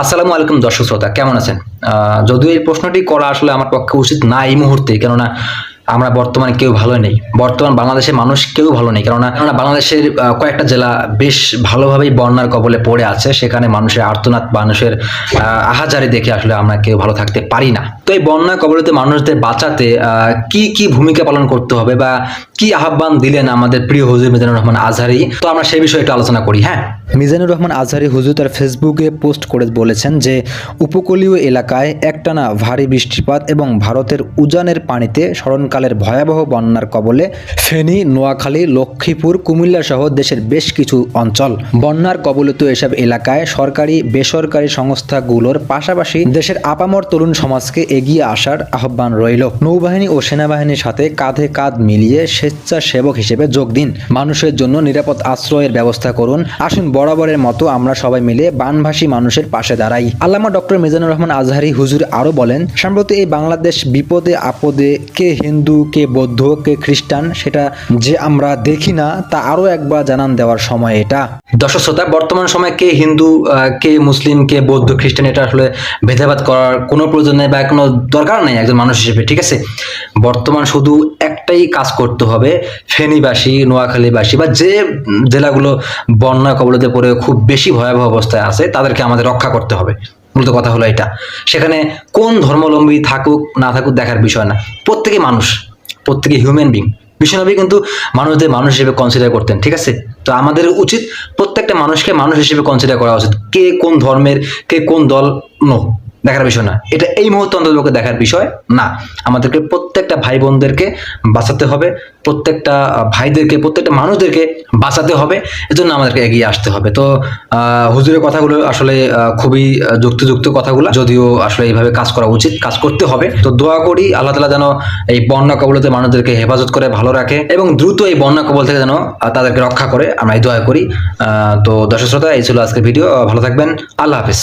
আসসালামু আলাইকুম দর্শক শ্রোতা কেমন আছেন? যদিও এই প্রশ্নটি করা আসলে আমার পক্ষে উচিত না এই মুহূর্তে কেননা আমরা বর্তমানে কেউ ভালো নেই। বর্তমান বাংলাদেশের মানুষ কেউ ভালো নেই কেননা কেননা বাংলাদেশের কয়েকটা জেলা বেশ ভালোভাবেই বন্যার কবলে পড়ে আছে সেখানে মানুষের আর্তনাদ মানুষের আহ, আহাজারি দেখে আসলে আমরা কেউ ভালো থাকতে পারি না। তো এই বন্যা কবলিত মানুষদের বাঁচাতে কি কি ভূমিকা পালন করতে হবে বা কি আহ্বান দিলেন আমাদের প্রিয় হুজুর মিজানুর রহমান আজহারি? তো আমরা সেই বিষয়ে একটু আলোচনা করি হ্যাঁ? মিজানুর রহমান আজহারি হুজুর তার ফেসবুকে পোস্ট করে বলেছেন যে, উপকূলীয় এলাকায় একটানা ভারী বৃষ্টিপাত এবং ভারতের উজানের পানিতে স্মরণকালের ভয়াবহ বন্যার কবলে ফেনী, নোয়াখালী, লক্ষ্মীপুর, কুমিল্লা সহ দেশের বেশ কিছু অঞ্চল। বন্যার কবলিত এসব এলাকায় সরকারি, বেসরকারি সংস্থাগুলোর পাশাপাশি দেশের আপামর তরুণ সমাজকে এগিয়ে আসার আহ্বান রইল। নৌবাহিনী ও সেনাবাহিনীর সাথে কাঁধে কাঁধ মিলিয়ে স্বেচ্ছাসেবক হিসেবে যোগ দিন। মানুষের জন্য নিরাপদ আশ্রয়ের ব্যবস্থা করুন। আসুন বরাবরের মতো আমরা সবাই মিলে বানভাসী মানুষের পাশে দাঁড়াই। আল্লামা ডক্টর মিজানুর রহমান আজহারি হুজুর আরও বলেন, সম্প্রতি এই বাংলাদেশ বিপদে, আপদে কে হিন্দু, কে বৌদ্ধ, কে খ্রিস্টান সেটা যে আমরা দেখি না, তা আরও একবার জানান দেওয়ার সময় এটা। দর্শক শ্রোতা, বর্তমান সময়ে কে হিন্দু কে মুসলিম, কে বৌদ্ধ, খ্রিস্টান, এটা আসলে ভেদাভেদ করার কোনো প্রয়োজন নেই বা কোনো দরকার নেই একজন মানুষ হিসেবে, ঠিক আছে? বর্তমান শুধু একটাই কাজ করতে হবে, ফেনীবাসী, নোয়াখালীবাসী বা যে জেলাগুলো বন্যা কবলিতে পড়ে খুব বেশি ভয়াবহ অবস্থায় আছে, তাদেরকে আমাদের রক্ষা করতে হবে। মূলত কথা হলো এটা। সেখানে কোন ধর্মাবলম্বী থাকুক, না থাকুক দেখার বিষয় না। প্রত্যেকে মানুষ, প্রত্যেকে হিউম্যান বিং বিশ্বনবী কিন্তু মানুষদের মানুষ হিসেবে কনসিডার করতেন, ঠিক আছে? তো আমাদের উচিত প্রত্যেকটা মানুষকে মানুষ হিসেবে কনসিডার করা উচিত। কে কোন ধর্মের, কে কোন দল নো দেখার বিষয় না। এটা এই মুহূর্তে অন্তত দেখার বিষয় না। আমাদেরকে প্রত্যেকটা ভাই বোনদেরকে বাঁচাতে হবে, প্রত্যেকটা ভাইদেরকে, প্রত্যেকটা মানুষদেরকে বাঁচাতে হবে, এজন্য আমাদেরকে এগিয়ে আসতে হবে। তো হুজুরের কথাগুলো আসলে খুবই যুক্তিযুক্ত কথাগুলো, যদিও আসলে এইভাবে কাজ করা উচিত, কাজ করতে হবে। তো দোয়া করি আল্লাহ তালা যেন এই বন্যা কবলতে মানুষদেরকে হেফাজত করে, ভালো রাখে এবং দ্রুত এই বন্যা কবল থেকে যেন তাদেরকে রক্ষা করে। আমরা এই দোয়া করি। তো দর্শক শ্রোতা, এই ছিল আজকের ভিডিও। ভালো থাকবেন। আল্লাহ হাফিজ।